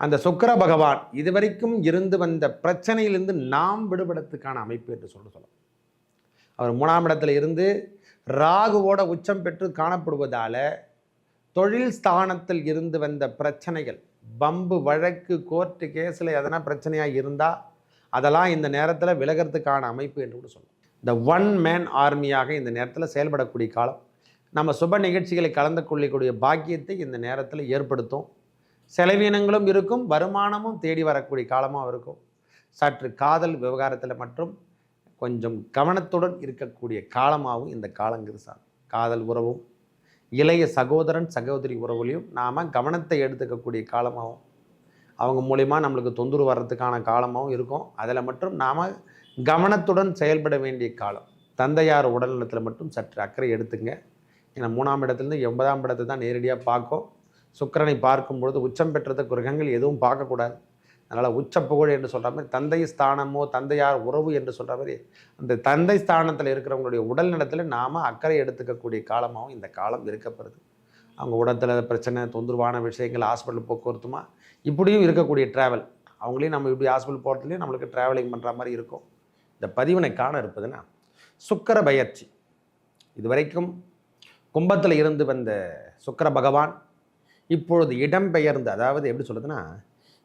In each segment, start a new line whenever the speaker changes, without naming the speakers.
அந்த சுக்கர பகவான் இதுவரைக்கும் இருந்து வந்த பிரச்சனையிலிருந்து நாம் விடுபடத்துக்கான அமைப்பு என்று சொல்ல சொல்லலாம். அவர் மூணாம் இடத்துல இருந்து ராகுவோட உச்சம் பெற்று காணப்படுவதால தொழில் ஸ்தானத்தில் இருந்து வந்த பிரச்சனைகள் பம்பு வழக்கு கோர்ட்டு கேஸில் எதனா பிரச்சனையாக இருந்தால் அதெல்லாம் இந்த நேரத்தில் விலகிறதுக்கான அமைப்பு என்று கூட சொல்லலாம். இந்த ஒன் மேன் ஆர்மியாக இந்த நேரத்தில் செயல்படக்கூடிய காலம். நம்ம சுப நிகழ்ச்சிகளை கலந்து கொள்ளக்கூடிய பாக்கியத்தை இந்த நேரத்தில் ஏற்படுத்தும். செலவீனங்களும் இருக்கும் வருமானமும் தேடி வரக்கூடிய காலமாக இருக்கும். சற்று காதல் விவகாரத்தில் மற்றும் கொஞ்சம் கவனத்துடன் இருக்கக்கூடிய காலமாகவும் இந்த காலங்கிறது சார். காதல் உறவும் இளைய சகோதரன் சகோதரி உறவுலையும் நாம் கவனத்தை எடுத்துக்கக்கூடிய காலமாகவும் அவங்க மூலிமா நம்மளுக்கு தொந்தரவு வர்றதுக்கான காலமாகவும் இருக்கும். அதில் மட்டும் நாம் கவனத்துடன் செயல்பட வேண்டிய காலம். தந்தையார் உடல்நலத்தில் மட்டும் சற்று அக்கறை எடுத்துங்க. ஏன்னா மூணாம் இடத்துலேருந்து எண்பதாம் இடத்தை தான் நேரடியாக பார்க்கும். சுக்கிரனை பார்க்கும் பொழுது உச்சம் பெற்றது கிரகங்கள் எதுவும் பார்க்கக்கூடாது. அதனால் உச்ச புகழ் என்று சொல்கிற மாதிரி தந்தை ஸ்தானமோ தந்தையார் உறவு என்று சொல்கிற மாதிரி அந்த தந்தை ஸ்தானத்தில் இருக்கிறவங்களுடைய உடல் நலத்தில் நாம் அக்கறை எடுத்துக்கக்கூடிய காலமாகவும் இந்த காலம் இருக்கப்படுது அவங்க உடத்தில் பிரச்சனை தொந்தரவான விஷயங்கள் ஹாஸ்பிட்டல் போக்குவரத்துமா இப்படியும் இருக்கக்கூடிய ட்ராவல் அவங்களையும் நம்ம இப்படி ஹாஸ்பிட்டல் போகிறதுலையும் நம்மளுக்கு ட்ராவலிங் பண்ணுற மாதிரி இருக்கும். இந்த பதிவினை காண இருப்பதுன்னா சுக்கர பயிற்சி. இதுவரைக்கும் கும்பத்தில் இருந்து வந்த சுக்கர பகவான் இப்பொழுது இடம்பெயர்ந்து அதாவது எப்படி சொல்லுதுன்னா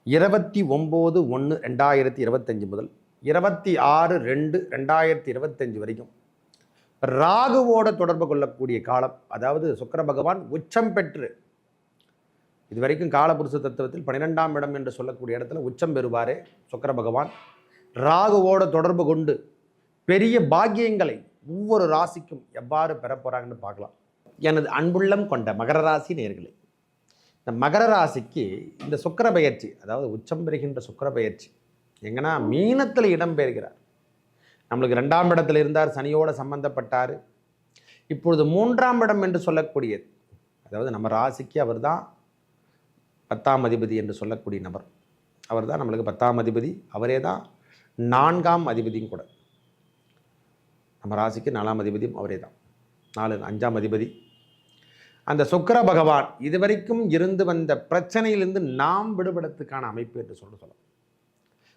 இருபத்தி ஒம்பது ஒன்று ரெண்டாயிரத்தி இருபத்தஞ்சி முதல் இருபத்தி ஆறு ரெண்டு ரெண்டாயிரத்தி இருபத்தஞ்சி வரைக்கும் ராகுவோட தொடர்பு கொள்ளக்கூடிய காலம் அதாவது சுக்கர பகவான் உச்சம் பெற்று இது வரைக்கும் காலபுருஷ தத்துவத்தில் பன்னிரெண்டாம் இடம் என்று சொல்லக்கூடிய இடத்துல உச்சம் பெறுவாரே சுக்கர பகவான். ராகுவோட தொடர்பு கொண்டு பெரிய பாக்கியங்களை ஒவ்வொரு ராசிக்கும் எவ்வாறு பெறப்போகிறாங்கன்னு பார்க்கலாம். எனது அன்புள்ளம் கொண்ட மகர ராசி நேர்களே இந்த மகர ராசிக்கு இந்த சுக்கர பயிற்சி அதாவது உச்சம் பெறுகின்ற சுக்கிர பயிற்சி எங்கன்னா மீனத்தில் இடம் பெறுகிறார் நம்மளுக்கு ரெண்டாம் இடத்தில் இருந்தார் சனியோடு சம்பந்தப்பட்டார். இப்பொழுது மூன்றாம் இடம் என்று சொல்லக்கூடியது அதாவது நம்ம ராசிக்கு அவர் தான் பத்தாம் அதிபதி என்று சொல்லக்கூடிய நபர். அவர் தான் நம்மளுக்கு பத்தாம் அதிபதி அவரே தான் நான்காம் அதிபதியும் கூட. நம்ம ராசிக்கு நாலாம் அதிபதியும் அவரே தான் நாலு அஞ்சாம் அதிபதி அந்த சுக்கிர பகவான் இதுவரைக்கும் இருந்து வந்த பிரச்சனையிலிருந்து நாம் விடுபடத்துக்கான அமைப்பு என்று சொல்ல சொல்லலாம்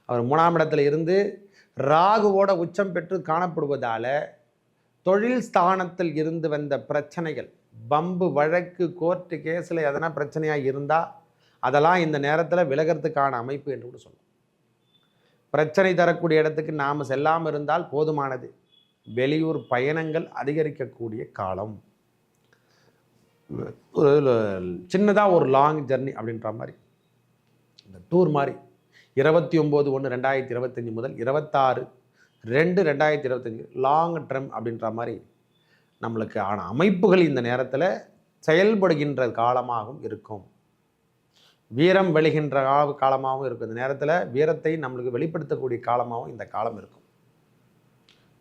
அவர் மூணாம் இடத்துல இருந்து ராகுவோட உச்சம் பெற்று காணப்படுவதால் தொழில் ஸ்தானத்தில் இருந்து வந்த பிரச்சனைகள் பம்பு வழக்கு கோர்ட்டு கேஸில் எதனா பிரச்சனையாக இருந்தால் அதெல்லாம் இந்த நேரத்தில் விலகிறதுக்கான அமைப்பு என்று கூட சொல்லலாம் பிரச்சனை தரக்கூடிய இடத்துக்கு நாம் செல்லாமல் இருந்தால் போதுமானது. வெளியூர் பயணங்கள் அதிகரிக்கக்கூடிய காலம். ஒரு சின்னதாக ஒரு லாங் ஜர்னி அப்படின்ற மாதிரி. இந்த டூர் மாதிரி. இருபத்தி ஒம்பது ஒன்று ரெண்டாயிரத்தி இருபத்தஞ்சி முதல் இருபத்தாறு ரெண்டு ரெண்டாயிரத்தி இருபத்தஞ்சி லாங் ட்ரம் அப்படின்ற மாதிரி நம்மளுக்கு ஆன அமைப்புகள் இந்த நேரத்தில் செயல்படுகின்ற காலமாகவும் இருக்கும். வீரம் வெளிகின்ற கால காலமாகவும் இருக்கும். இந்த நேரத்தில் வீரத்தை நம்மளுக்கு வெளிப்படுத்தக்கூடிய காலமாகவும் இந்த காலம் இருக்கும்.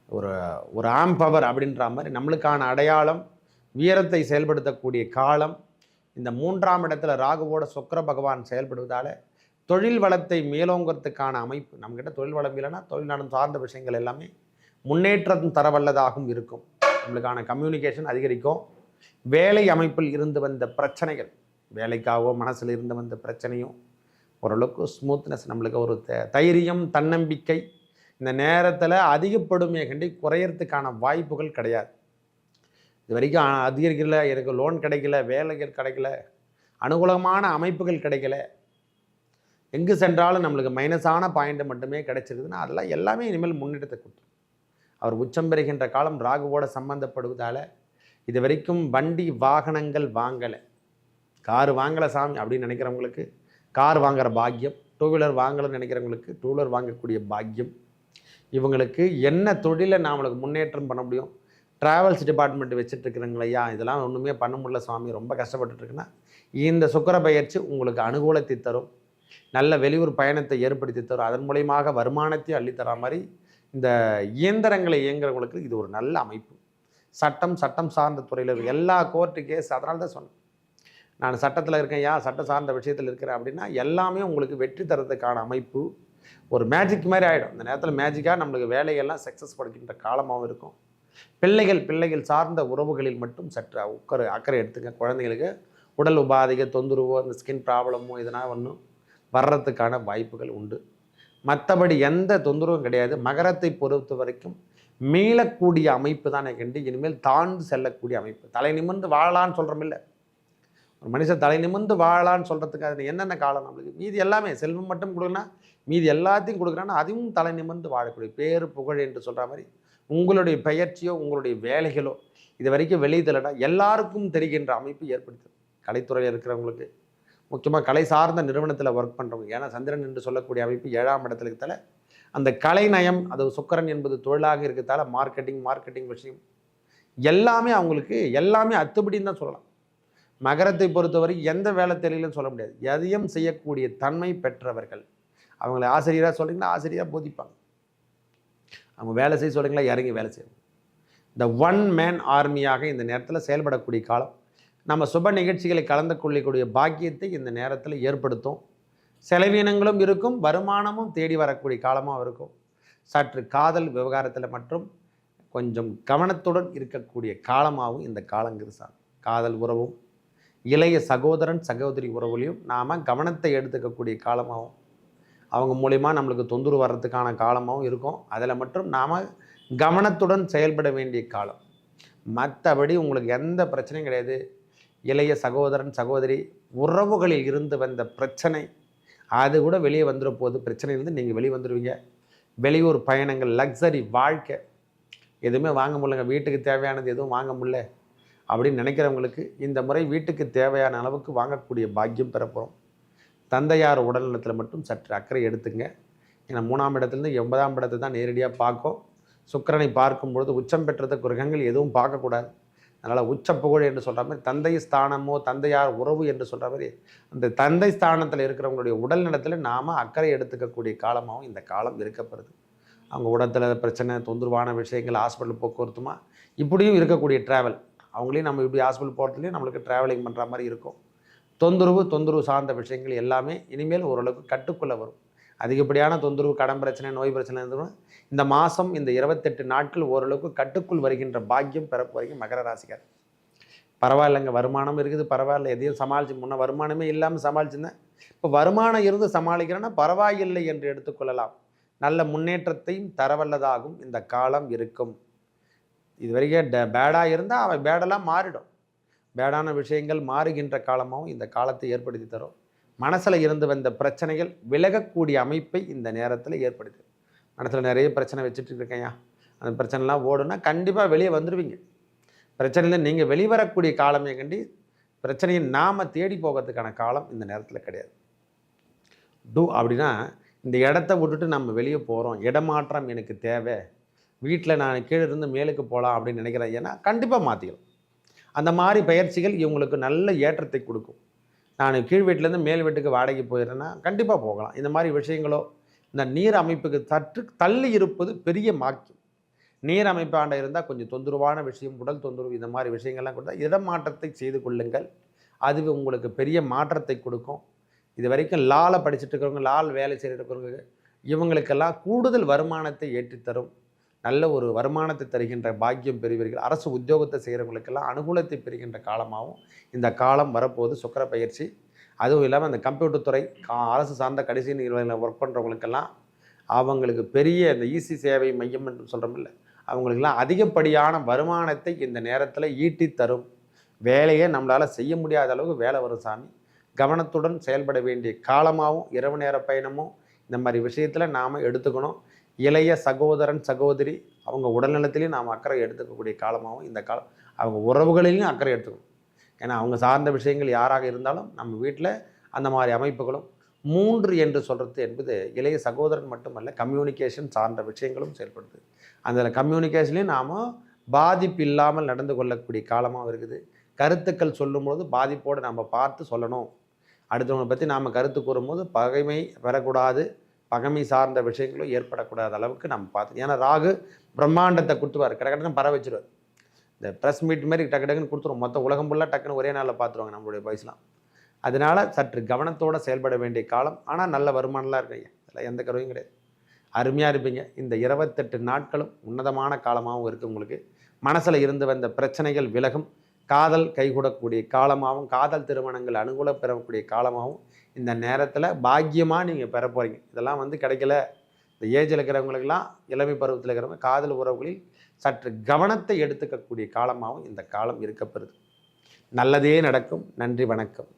ஒரு ஒரு ஆம் பவர் அப்படின்ற மாதிரி நம்மளுக்கான அடையாளம் வீரத்தை செயல்படுத்தக்கூடிய காலம் இந்த மூன்றாம் இடத்துல ராகுவோட சுக்கிர பகவான் செயல்படுவதால் தொழில் வளத்தை மேலோங்கிறதுக்கான அமைப்பு நம்மக்கிட்ட தொழில் வளம் இல்லைன்னா தொழில்நடம் சார்ந்த விஷயங்கள் எல்லாமே முன்னேற்றம் தரவல்லதாகவும் இருக்கும். நம்மளுக்கான கம்யூனிகேஷன் அதிகரிக்கும். வேலை அமைப்பில் இருந்து வந்த பிரச்சனைகள் வேலைக்காகவோ மனசில் இருந்து வந்த பிரச்சனையும் ஓரளவுக்கு ஸ்மூத்னஸ் நம்மளுக்கு ஒரு த- தைரியம் தன்னம்பிக்கை இந்த நேரத்தில் அதிகப்படுமே கண்டி குறையறதுக்கான வாய்ப்புகள் கிடையாது. இது வரைக்கும் அதிகரிக்கல எனக்கு லோன் கிடைக்கல வேலைகள் கிடைக்கல அனுகூலமான அமைப்புகள் கிடைக்கல. எங்கு சென்றாலும் நம்மளுக்கு மைனஸான பாயிண்ட் மட்டுமே கிடைச்சிருக்குதுன்னா அதெல்லாம் எல்லாமே இனிமேல் முன்னெடுத்து கொடுத்துரும் அவர் உச்சம் பெறுகின்ற காலம் ராகுவோட சம்பந்தப்படுவதால் இது வரைக்கும் வண்டி வாகனங்கள் வாங்கலை. கார் வாங்கலை சாமி அப்படின்னு நினைக்கிறவங்களுக்கு கார் வாங்குற பாக்கியம் டூ வீலர் வாங்கலைன்னு நினைக்கிறவங்களுக்கு டூ வீலர் வாங்கக்கூடிய பாக்கியம். இவங்களுக்கு என்ன தொழிலை நாமளுக்கு முன்னேற்றம் பண்ண முடியும்? ட்ராவல்ஸ் டிபார்ட்மெண்ட் வச்சுட்டு இதெல்லாம் ஒன்றுமே பண்ண முடியல சுவாமி. ரொம்ப கஷ்டப்பட்டுருக்குன்னா இந்த சுக்கர பயிற்சி உங்களுக்கு அனுகூலத்தை தரும். நல்ல வெளியூர் பயணத்தை ஏற்படுத்தி தரும். அதன் மூலயமாக வருமானத்தை அள்ளித்தர மாதிரி இந்த இயந்திரங்களை இயங்குறவங்களுக்கு இது ஒரு நல்ல அமைப்பு. சட்டம் சட்டம் சார்ந்த துறையில் எல்லா கோர்ட்டு கேஸ் அதனால தான் சொன்னேன். நான் சட்டத்தில் இருக்கேன் ஏன் சட்டம் சார்ந்த விஷயத்தில் இருக்கிறேன் அப்படின்னா எல்லாமே உங்களுக்கு வெற்றி தரத்துக்கான அமைப்பு. ஒரு மேஜிக் மாதிரி ஆகிடும் இந்த நேரத்தில் மேஜிக்காக நம்மளுக்கு வேலையெல்லாம் சக்ஸஸ் படுக்கின்ற காலமாகவும் இருக்கும். பிள்ளைகள் பிள்ளைகள் சார்ந்த உறவுகளில் மட்டும் சற்று உக்கரை அக்கறை எடுத்துங்க குழந்தைகளுக்கு உடல் உபாதைகள் தொந்தரவோ அந்த ஸ்கின் ப்ராப்ளமோ எதனா ஒன்றும் வர்றதுக்கான வாய்ப்புகள் உண்டு. மற்றபடி எந்த தொந்தரவும் கிடையாது. மகரத்தை பொறுத்த வரைக்கும் மீளக்கூடிய அமைப்பு தானே கண்டு இனிமேல் தாழ்ந்து செல்லக்கூடிய அமைப்பு. தலை நிமிர்ந்து வாழலான்னு சொல்கிறோமில்ல ஒரு மனுஷன் தலை நிமிர்ந்து வாழலான்னு சொல்கிறதுக்கு அது என்னென்ன காலம் நம்மளுக்கு? மீதி எல்லாமே செல்வம் மட்டும் கொடுக்கணும்னா மீதி எல்லாத்தையும் கொடுக்குறான்னா அதுவும் தலை நிமிர்ந்து வாழக்கூடிய பேர் புகழ் என்று சொல்கிற மாதிரி உங்களுடைய பெயர்ச்சியோ உங்களுடைய வேலைகளோ இது வரைக்கும் வெளியே எல்லாருக்கும் தெரிகின்ற அமைப்பு ஏற்படுத்தும். கலைத்துறையில் இருக்கிறவங்களுக்கு முக்கியமாக கலை சார்ந்த நிறுவனத்தில் ஒர்க் பண்ணுறவங்க ஏன்னா சந்திரன் என்று சொல்லக்கூடிய அமைப்பு ஏழாம் இடத்துல இருக்கத்தால அந்த கலை நயம் அது சுக்கரன் என்பது தொழிலாக இருக்கிறதால மார்க்கெட்டிங் மார்க்கெட்டிங் விஷயம் எல்லாமே அவங்களுக்கு எல்லாமே அத்துப்படின்னு தான் சொல்லலாம். மகரத்தை பொறுத்தவரை எந்த வேலை தெரியலன்னு சொல்ல முடியாது. எதையும் செய்யக்கூடிய தன்மை பெற்றவர்கள். அவங்களை ஆசிரியராக சொல்கிறீங்களா ஆசிரியராக போதிப்பாங்க. அவங்க வேலை செய்ய சொல்லுங்களா இறங்கி வேலை செய்யணும். இந்த ஒன் மேன் ஆர்மியாக இந்த நேரத்தில் செயல்படக்கூடிய காலம். நம்ம சுப நிகழ்ச்சிகளை கலந்து கொள்ளக்கூடிய பாக்கியத்தை இந்த நேரத்தில் ஏற்படுத்தும். செலவீனங்களும் இருக்கும் வருமானமும் தேடி வரக்கூடிய காலமாக இருக்கும். சற்று காதல் விவகாரத்தில் மற்றும் கொஞ்சம் கவனத்துடன் இருக்கக்கூடிய காலமாகவும் இந்த காலங்கிறது சார். காதல் உறவும் இளைய சகோதரன் சகோதரி உறவுலையும் நாம் கவனத்தை எடுத்துக்கக்கூடிய காலமாகவும் அவங்க மூலிமா நம்மளுக்கு தொந்தரவு வர்றதுக்கான காலமாகவும் இருக்கும். அதில் மட்டும் நாம் கவனத்துடன் செயல்பட வேண்டிய காலம். மற்றபடி உங்களுக்கு எந்த பிரச்சனையும் கிடையாது. இளைய சகோதரன் சகோதரி உறவுகளில் இருந்து வந்த பிரச்சனை அது கூட வெளியே வந்துட போது பிரச்சனையிலேருந்து நீங்கள் வெளியே வந்துடுவீங்க வெளியூர் பயணங்கள் லக்ஸரி வாழ்க்கை எதுவுமே வாங்க முடியலங்க. வீட்டுக்கு தேவையானது எதுவும் வாங்க முடியல அப்படின்னு நினைக்கிறவங்களுக்கு இந்த முறை வீட்டுக்கு தேவையான அளவுக்கு வாங்கக்கூடிய பாக்கியம் பெறப்போகிறோம் தந்தையார் உடல்நலத்தில் மட்டும் சற்று அக்கறை எடுத்துங்க. ஏன்னா மூணாம் இடத்துலேருந்து எண்பதாம் இடத்தை தான் நேரடியாக பார்க்கும். சுக்கிரனை பார்க்கும்பொழுது உச்சம் பெற்றது கிரகங்கள் எதுவும் பார்க்கக்கூடாது அதனால் உச்ச புகழ் என்று சொல்கிற மாதிரி தந்தை ஸ்தானமோ தந்தையார் உறவு என்று சொல்கிற மாதிரி அந்த தந்தை ஸ்தானத்தில் இருக்கிறவங்களுடைய உடல் நலத்தில் நாம் அக்கறை எடுத்துக்கக்கூடிய காலமாகவும் இந்த காலம் இருக்கப்படுது அவங்க உடத்தில் பிரச்சனை தொந்தரவான விஷயங்கள் ஹாஸ்பிட்டல் போக்குவரத்துமா இப்படியும் இருக்கக்கூடிய ட்ராவல் அவங்களையும் நம்ம இப்படி ஹாஸ்பிட்டல் போகிறதுலையும் நம்மளுக்கு ட்ராவலிங் பண்ணுற மாதிரி இருக்கும். தொந்தரவு தொந்தரவு சார்ந்த விஷயங்கள் எல்லாமே இனிமேல் ஓரளவுக்கு கட்டுக்குள்ளே வரும். அதிகப்படியான தொந்தரவு கடன் பிரச்சனை நோய் பிரச்சனை இருந்தாலும் இந்த மாதம் இந்த இருபத்தெட்டு நாட்கள் ஓரளவுக்கு கட்டுக்குள் வருகின்ற பாக்கியம் பிறப்பு வரைக்கும் மகர ராசிக்கார். பரவாயில்லைங்க வருமானம் இருக்குது பரவாயில்ல. எதையும் சமாளிச்சு முன்ன வருமானமே இல்லாமல் சமாளிச்சுருந்தேன். இப்போ வருமானம் இருந்து சமாளிக்கிறேன்னா பரவாயில்லை என்று எடுத்துக்கொள்ளலாம். நல்ல முன்னேற்றத்தையும் தரவல்லதாகும். இந்த காலம் இருக்கும். இது வரைக்கும் ட பேடாக இருந்தால் அவன் பேடெல்லாம் மாறிடும். பேடான விஷயங்கள் மாறுகின்ற காலமாகவும் இந்த காலத்தை ஏற்படுத்தி தரும். மனசில் இருந்து வந்த பிரச்சனைகள் விலகக்கூடிய அமைப்பை இந்த நேரத்தில் ஏற்படுத்து மனசில் நிறைய பிரச்சனை வச்சுட்டு இருக்கேயா அந்த பிரச்சனைலாம் ஓடுனா கண்டிப்பாக வெளியே வந்துடுவீங்க பிரச்சனையில் நீங்கள் வெளிவரக்கூடிய காலமே கண்டி பிரச்சனையை நாம் தேடி போகிறதுக்கான காலம் இந்த நேரத்தில் கிடையாது. டூ அப்படின்னா இந்த இடத்த விட்டுட்டு நம்ம வெளியே போகிறோம் இடமாற்றம் எனக்கு தேவை. வீட்டில் நான் கீழே இருந்து மேலுக்கு போகலாம் அப்படின்னு நினைக்கிறேன். ஏன்னா கண்டிப்பாக மாற்றிக்கலாம் அந்த மாதிரி பயிற்சிகள் இவங்களுக்கு நல்ல ஏற்றத்தை கொடுக்கும். நான் கீழ் வீட்டிலேருந்து மேல் வீட்டுக்கு வாடகை போயிடுறேன்னா கண்டிப்பாக போகலாம். இந்த மாதிரி விஷயங்களோ இந்த நீர் அமைப்புக்கு சற்று தள்ளி இருப்பது பெரிய மாக்கியம் நீர் அமைப்பாண்ட இருந்தால் கொஞ்சம் தொந்தரவான விஷயம் உடல் தொந்தரவு இந்த மாதிரி விஷயங்கள்லாம் கொடுத்தா இடமாற்றத்தை செய்து கொள்ளுங்கள். அது உங்களுக்கு பெரிய மாற்றத்தை கொடுக்கும். இது வரைக்கும் லால படிச்சுட்டு இருக்கிறவங்க லால் வேலை செய்கிறவங்க இவங்களுக்கெல்லாம் கூடுதல் வருமானத்தை ஏற்றித்தரும். நல்ல ஒரு வருமானத்தை தருகின்ற பாக்கியம் பெறுவீர்கள். அரசு உத்தியோகத்தை செய்கிறவங்களுக்கெல்லாம் அனுகூலத்தை பெறுகின்ற காலமாகவும் இந்த காலம் வரப்போகுது. சுக்கர பயிற்சி அதுவும் இல்லாமல் அந்த கம்ப்யூட்டர் துறை அரசு சார்ந்த கடைசி நிறுவனங்களில் ஒர்க் பண்ணுறவங்களுக்கெல்லாம் அவங்களுக்கு பெரிய இந்த ஈசி சேவை மையம் என்று சொல்கிறோமில்ல அவங்களுக்கெல்லாம் அதிகப்படியான வருமானத்தை இந்த நேரத்தில் ஈட்டி தரும். வேலையை நம்மளால் செய்ய முடியாத அளவுக்கு வேலை வரும் சாமி. கவனத்துடன் செயல்பட வேண்டிய காலமாகவும் இரவு நேர பயணமும் இந்த மாதிரி விஷயத்தில் நாம் எடுத்துக்கணும். இளைய சகோதரன் சகோதரி அவங்க உடல்நலத்திலையும் நாம் அக்கறை எடுத்துக்கக்கூடிய காலமாகவும் இந்த காலம் அவங்க உறவுகளிலையும் அக்கறை எடுத்துக்கணும். ஏன்னா அவங்க சார்ந்த விஷயங்கள் யாராக இருந்தாலும் நம்ம வீட்டில் அந்த மாதிரி அமைப்புகளும் மூன்று என்று சொல்கிறது என்பது இளைய சகோதரன் மட்டுமல்ல கம்யூனிகேஷன் சார்ந்த விஷயங்களும் செயல்படுது. அந்த கம்யூனிகேஷன்லேயும் நாம் பாதிப்பு இல்லாமல் நடந்து கொள்ளக்கூடிய காலமாகவும் இருக்குது. கருத்துக்கள் சொல்லும்போது பாதிப்போடு நம்ம பார்த்து சொல்லணும். அடுத்தவங்களை பற்றி நாம் கருத்து கூறும்போது பகைமை பெறக்கூடாது பகமை சார்ந்த விஷயங்களும் ஏற்படக்கூடாத அளவுக்கு நம்ம பார்த்து ஏன்னா ராகு பிரம்மாண்டத்தை கொடுத்துருவார் கிடக்கடன்னு பர வச்சிருவார். இந்த ப்ரெஸ் மீட் மாதிரி டக்கு டக்குன்னு கொடுத்துருவோம் மொத்த உலகம் ஃபுல்லாக டக்குன்னு ஒரே நாளில் பார்த்துருவாங்க நம்மளுடைய வயசுலாம் அதனால் சற்று கவனத்தோடு செயல்பட வேண்டிய காலம். ஆனால் நல்ல வருமானம்லாம் இருக்குங்க அதில் எந்த கருவையும் கிடையாது. அருமையாக இருப்பீங்க. இந்த இருபத்தெட்டு நாட்களும் உன்னதமான காலமாகவும் இருக்குது உங்களுக்கு. மனசில் இருந்து வந்த பிரச்சனைகள் விலகும். காதல் கைகூடக்கூடிய காலமாகவும் காதல் திருமணங்கள் அனுகூல பெறக்கூடிய காலமாகவும் இந்த நேரத்தில் பாக்கியமாக நீங்கள் பெற போகிறீங்க இதெல்லாம் வந்து கிடைக்கல. இந்த ஏஜில் இருக்கிறவங்களுக்கெல்லாம் இளமை பருவத்தில் இருக்கிறவங்க காதல் உறவுகளில் சற்று கவனத்தை எடுத்துக்கக்கூடிய காலமாகவும் இந்த காலம் இருக்கப்பெறுது. நல்லதே நடக்கும். நன்றி வணக்கம்.